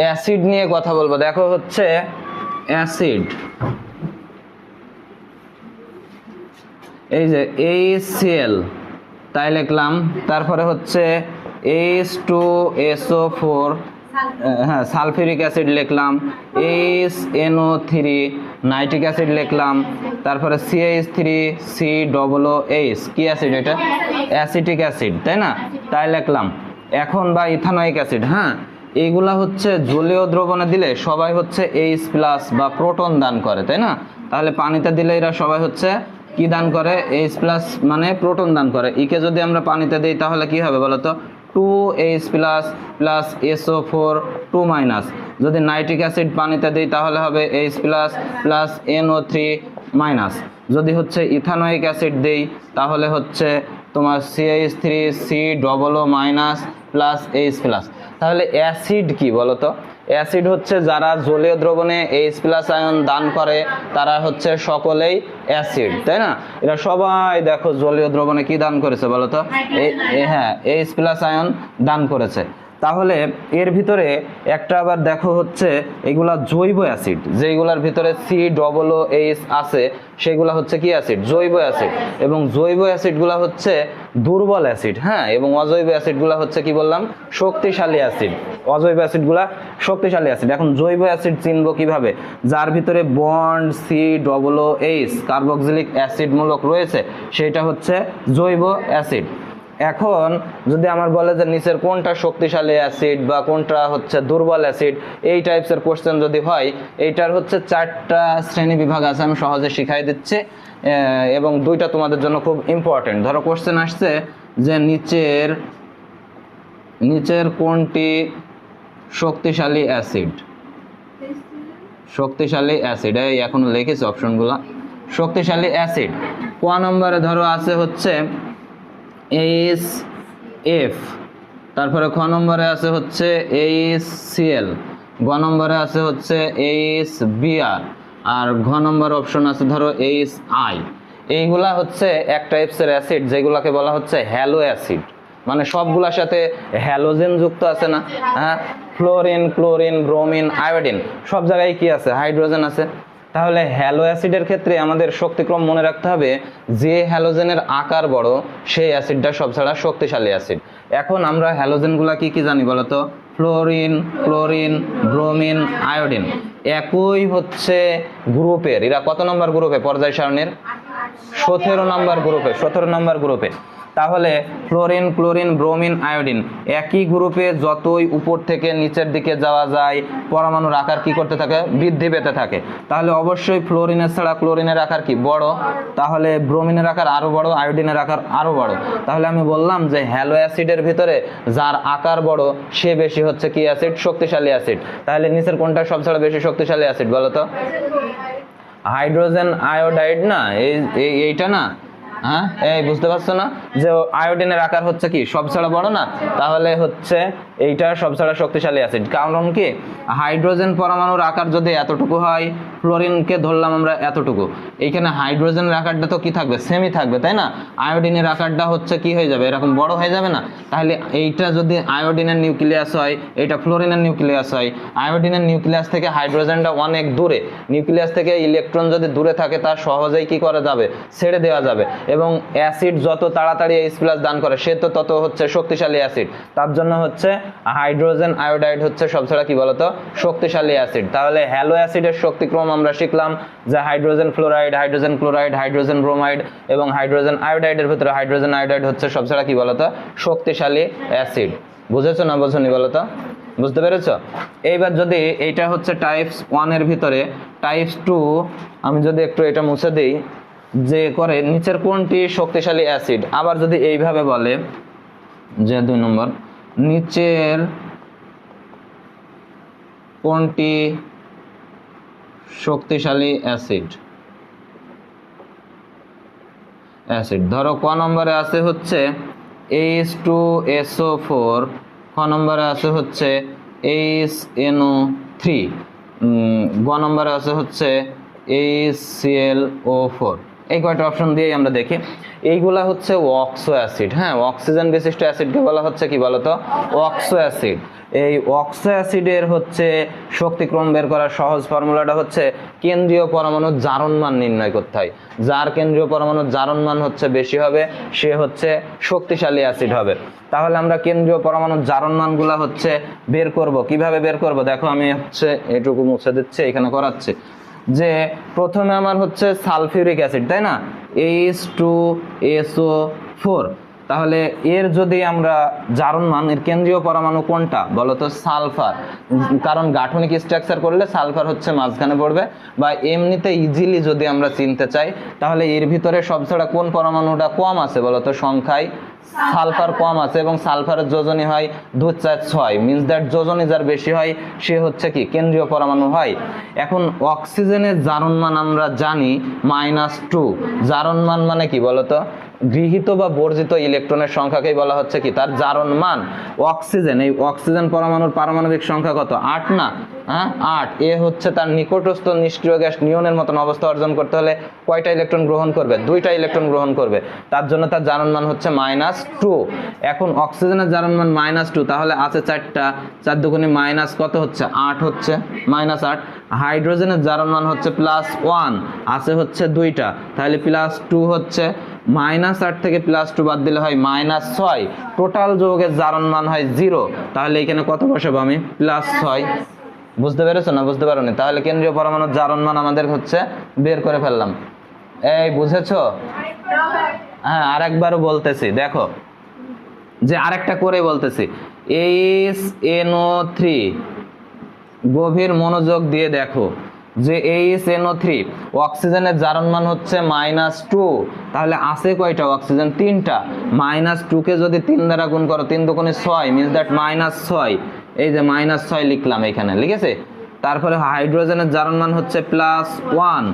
Acid নিয়ে কথা বলব। দেখো হচ্ছে অ্যাসিড। এই যে এইচসিএল তাই লিখলাম। তারপরে হচ্ছে এইচ টু এসও ফোর হ্যাঁ সালফিউরিক অ্যাসিড লিখলাম। H NO three nitric acid লিখলাম। তারপরে CH three C double H কি অ্যাসিড এটা? অ্যাসিটিক অ্যাসিড, তাই না? তাই লিখলাম। এখন বা ইথানয়িক অ্যাসিড হ্যাঁ? এইগুলা হচ্ছে জলীয় দ্রবণে দিলে সবাই হচ্ছে এইচ প্লাস বা প্রোটন দান করে, তাই না? তাহলে পানিতে দিলে এরা সবাই হচ্ছে কি দান করে? এইচ প্লাস মানে প্রোটন দান করে। ইকে যদি আমরা পানিতে দিই, তাহলে কি হবে বলো তো two H plus plus SO four two minus যদি নাইট্রিক অ্যাসিড পানিতে দিই, তাহলে হবে H plus plus NO three minus যদি হচ্ছে ইথানোয়িক অ্যাসিড দিই, তাহলে হচ্ছে তোমার CH three C double O minus plus H plus তাহলে অ্যাসিড কি বলতো? অ্যাসিড হচ্ছে যারা জলীয় দ্রবণে এইচ প্লাস আয়ন দান করে তারা হচ্ছে সকলেই অ্যাসিড তাই না? এরা সবাই দেখো জলীয় দ্রবণে কি দান করেছে বলো তো এ- এ- হ্যাঁ এইচ প্লাস আয়ন দান করেছে। তাহলে এর ভিতরে একটা আবার দেখো হচ্ছে, এগুলা জৈব অ্যাসিড যেগুলার ভিতরে সি ডবল ও এইচ আছে, সেগুলা হচ্ছে কি অ্যাসিড? জৈব অ্যাসিড। এবং জৈব অ্যাসিডগুলা হচ্ছে দুর্বল অ্যাসিড হ্যাঁ? এবং অজৈব অ্যাসিডগুলা হচ্ছে কি বললাম? শক্তিশালী অ্যাসিড। অজৈব অ্যাসিডগুলা শক্তিশালী অ্যাসিড। এখন জৈব অ্যাসিড চিনবো কীভাবে? যার ভিতরে bond C double O H carboxylic acid মূলক রয়েছে, সেটা হচ্ছে জৈব অ্যাসিড। এখন যদি আমার বলে যে নিচের কোনটা শক্তিশালী অ্যাসিড বা কোনটা হচ্ছে দুর্বল অ্যাসিড, এই টাইপসের কোশ্চেন যদি হয়, এইটার হচ্ছে চারটা শ্রেণি বিভাগ আছে, আমি সহজে শিখাই দিচ্ছি। এবং দুইটা তোমাদের জন্য খুব ইম্পর্টেন্ট ধরো কোশ্চেন আসছে যে নিচের নিচের কোনটি শক্তিশালী অ্যাসিড? শক্তিশালী অ্যাসিড, এই এখন লিখেছি অপশনগুলো শক্তিশালী অ্যাসিড। ক নম্বরে ধরো আছে হচ্ছে এইচ এফ তারপরে খ নম্বরে আছে হচ্ছে এইচ সিএল গ নম্বরে আছে হচ্ছে এইচ বিআর আর ঘ নম্বর অপশন আছে ধরো এইচ আই এইগুলা হচ্ছে এক টাইপসের অ্যাসিড যেগুলোকে বলা হচ্ছে হ্যালো অ্যাসিড মানে সবগুলোর সাথে হ্যালোজেন যুক্ত আছে না হ্যাঁ? ফ্লোরিন ক্লোরিন ব্রোমিন আয়োডিন সব জায়গায় কি আছে? হাইড্রোজেন আছে। তাহলে হ্যালো অ্যাসিডের ক্ষেত্রে আমাদের শক্তিক্রম মনে রাখতে হবে, যে হ্যালোজেনের আকার বড়, সেই অ্যাসিডটা সব ছাড়া শক্তিশালী অ্যাসিড এখন আমরা হ্যালোজেনগুলা কি কি জানি বলতো ফ্লোরিন ক্লোরিন ব্রোমিন আয়োডিন একই হচ্ছে গ্রুপের এরা। কত নম্বর গ্রুপে পর্যায় সারণীর? সতেরো নম্বর গ্রুপে সতেরো নম্বর গ্রুপে তাহলে ফ্লোরিন ক্লোরিন ব্রোমিন আয়োডিন একই গ্রুপে যতই উপর থেকে নিচের দিকে যাওয়া যায় পরমাণুর আকার কি করতে থাকে? বৃদ্ধি পেতে থাকে। তাহলে অবশ্যই ফ্লোরিনের ছাড়া ক্লোরিনের আকার কি? বড়। তাহলে ব্রোমিনের আকার আরও বড় আয়োডিনের আকার আরও বড়। তাহলে আমি বললাম যে হ্যালো অ্যাসিডের ভিতরে যার আকার বড় সে বেশি হচ্ছে কি অ্যাসিড? শক্তিশালী অ্যাসিড। তাহলে নিচের কোনটা সবচেয়ে বেশি শক্তিশালী অ্যাসিড বলো তো? হাইড্রোজেন। আয়োডাইড না? এই এই- এইটা না? হ্যাঁ? এই বুঝতে পারছ না? যে আয়োডিনের আকার হচ্ছে কি? সব ছাড়া বড় না? তাহলে হচ্ছে এইটা সব ছাড়া শক্তিশালী অ্যাসিড। কারণ কি? হাইড্রোজেন পরমাণুর আকার যদি এতটুকু হয়, ফ্লোরিনকে ধরলাম আমরা এতটুকু। এইখানে হাইড্রোজেনের আকারটা তো কি থাকবে? সেমই থাকবে, তাই না? আয়োডিনের আকারটা হচ্ছে কি হয়ে যাবে? এরকম বড় হয়ে যাবে না? তাহলে এইটা যদি আয়োডিনের নিউক্লিয়াস হয় এটা ফ্লোরিনের নিউক্লিয়াস হয়। আয়োডিনের নিউক্লিয়াস থেকে হাইড্রোজেনটা অনেক দূরে। নিউক্লিয়াস থেকে ইলেকট্রন যদি দূরে থাকে, তা সহজেই কি করা যাবে? ছেড়ে দেওয়া যাবে। এবং অ্যাসিড যত তাড়াতাড়ি এইচ প্লাস দান করে, সে তো তত হচ্ছে শক্তিশালী অ্যাসিড। তার জন্য হচ্ছে হাইড্রোজেন আয়োডাইড হচ্ছে সবছাড়া কি বলতো? শক্তিশালী অ্যাসিড। তাহলে হ্যালো অ্যাসিডের শক্তিক্রম আমরা শিখলাম যে hydrogen fluoride, hydrogen chloride, hydrogen bromide এবং হাইড্রোজেন আয়োডাইডের ভিতরে হাইড্রোজেন আয়োডাইড হচ্ছে সবছাড়া কি বলতো? শক্তিশালী অ্যাসিড। বুঝেছ না বোঝনি বলতো? বুঝতে পেরেছ? এইবার যদি এইটা হচ্ছে টাইপস ওয়ানের ভিতরে টাইপস টু আমি যদি একটু এটা মুছে দিই, যে করে নিচের কোনটি শক্তিশালী অ্যাসিড? আবার যদি এইভাবে বলে, যে দুই নম্বর নিচের কোনটি শক্তিশালী অ্যাসিড? অ্যাসিড। ধরো ক নম্বরে আছে হচ্ছে এইচ টু এসও ফোর খ নম্বরে আছে হচ্ছে এইচ এনও থ্রি গ নম্বরে আছে হচ্ছে এইচ সিএল ও ফোর এই কয়টা অপশন দিয়েই আমরা দেখি। এইগুলা হচ্ছে অক্সো অ্যাসিড হ্যাঁ? অক্সিজেন বিশিষ্ট অ্যাসিডকে বলা হচ্ছে কি বলতো? অক্সো অ্যাসিড এই অক্সো অ্যাসিডের হচ্ছে শক্তিক্রম বের করার সহজ ফর্মুলাটা হচ্ছে কেন্দ্রীয় পরমাণুর জারণ মান নির্ণয় করতে হয়। যার কেন্দ্রীয় পরমাণুর জারণ মান হচ্ছে বেশি হবে, সে হচ্ছে শক্তিশালী অ্যাসিড হবে। তাহলে আমরা কেন্দ্রীয় পরমাণুর জারণ মানগুলা হচ্ছে বের করব। কীভাবে বের করব? দেখো, আমি হচ্ছে এটুকু মুছে দিচ্ছি, এখানে করাচ্ছি। যে প্রথমে আমার হচ্ছে সালফিউরিক অ্যাসিড তাই না? এইচ টু এসও ফোর তাহলে এর যদি আমরা জারণ মান, এর কেন্দ্রীয় পরমাণু কোনটা? বলতো সালফার। কারণ গাঠনিক স্ট্রাকচার করলে সালফার হচ্ছে মাঝখানে পড়বে। বা এমনিতে ইজিলি যদি আমরা চিনতে চাই, তাহলে এর ভিতরে সবচেয়ে কোন পরমাণুটা কম আছে? বলতো সংখ্যায় সালফার কম আছে এবং সালফারের যোজনী হয় দু চার ছয়। মিনস দ্যাট যোজনী যার বেশি হয়, সে হচ্ছে কি? কেন্দ্রীয় পরমাণু হয়। এখন অক্সিজেনের জারণ মান আমরা জানি মাইনাস টু জারণ মান মানে কি? বলতো গৃহীত বা বর্জিত ইলেকট্রনের সংখ্যাকেই বলা হচ্ছে কি? তার জারণ মান, অক্সিজেন। এই অক্সিজেন পরমাণুর পারমাণবিক সংখ্যা কত? আট না? হ্যাঁ? আট। এ হচ্ছে তার নিকটস্থ নিষ্ক্রিয় গ্যাস নিয়নের মতন অবস্থা অর্জন করতে হলে কয়টা ইলেকট্রন গ্রহণ করবে? দুইটা ইলেকট্রন গ্রহণ করবে। তার জন্য তার জারণ মান হচ্ছে মাইনাস টু। এখন অক্সিজেনের জারণ মান মাইনাস টু, তাহলে আছে চারটা। চার দুগুণে মাইনাস কত হচ্ছে? আট হচ্ছে। মাইনাস আট। হাইড্রোজেনের জারণ মান হচ্ছে প্লাস ওয়ান। আছে হচ্ছে দুইটা। তাহলে প্লাস টু হচ্ছে মাইনাস আট থেকে প্লাস টু বাদ দিলে হয় মাইনাস ছয়। টোটাল যৌগের জারণ মান হয় জিরো তাহলে এখানে কত বসাবো আমি? প্লাস ছয়। বুঝতে পেরেছ না? বুঝতে পারোনি? তাহলে কেন্দ্রীয় পরমাণুর জারণ মান আমাদের হচ্ছে বের করে ফেললাম। এই বুঝেছ? হ্যাঁ আরেকবারও বলতেছি। দেখো। যে আরেকটা করে বলতেছি। এইচ এনও থ্রি গভীর মনোযোগ দিয়ে দেখো। যে এইচ এনও থ্রি অক্সিজেনের জারণ মান হচ্ছে মাইনাস টু তাহলে আছে কয়টা অক্সিজেন তিনটা। মাইনাস টুকে যদি তিন দ্বারা গুণ করো, তিন দোকানে ছয় মিনস দ্যাট মাইনাস ছয়। এই যে মাইনাস ছয় লিখলাম এখানে, ঠিক লিখেছে তারপরে হাইড্রোজেনের জারণ মান হচ্ছে প্লাস ওয়ান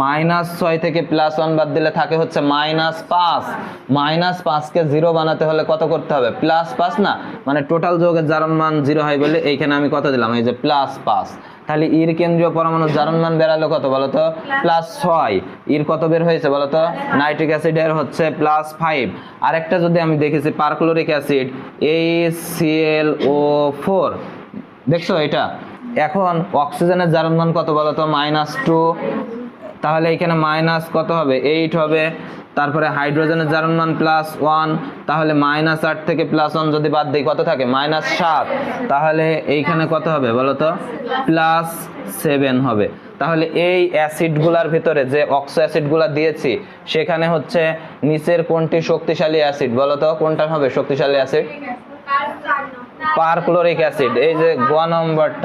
মাইনাস ছয় থেকে প্লাস ওয়ান বাদ দিলে থাকে হচ্ছে মাইনাস পাঁচ। মাইনাস পাঁচকে জিরো বানাতে হলে কত করতে হবে? প্লাস পাঁচ না? মানে টোটাল যৌগের জারণ মান জিরো হয় বলে এইখানে আমি কত দিলাম, এই যে প্লাস পাঁচ। তাহলে ইর কেন্দ্রীয় পরমাণু জারণ মান বেরালো কত বলতো? প্লাস ছয়। ইর কত বের হয়েছে বলতো? নাইট্রিক অ্যাসিডের হচ্ছে প্লাস ফাইভ আরেকটা যদি আমি দেখেছি perchloric acid H CL O four দেখছ এটা? এখন অক্সিজেনের জারণ মান কত বলতো? মাইনাস টু তাহলে এখানে মাইনাস কত হবে? এইট হবে। তারপরে হাইড্রোজেনের জারণ মান প্লাস ওয়ান তাহলে মাইনাস আট থেকে প্লাস ওয়ান যদি বাদ দিই কত থাকে? মাইনাস সাত। তাহলে এইখানে কত হবে বলো তো? প্লাস সেভেন হবে। তাহলে এই অ্যাসিডগুলার ভিতরে যে অক্সো অ্যাসিডগুলা দিয়েছি সেখানে হচ্ছে নিচের কোনটি শক্তিশালী অ্যাসিড বলো তো কোনটা হবে শক্তিশালী অ্যাসিড পারক্লোরিক অ্যাসিড এই যে গ নম্বরটা।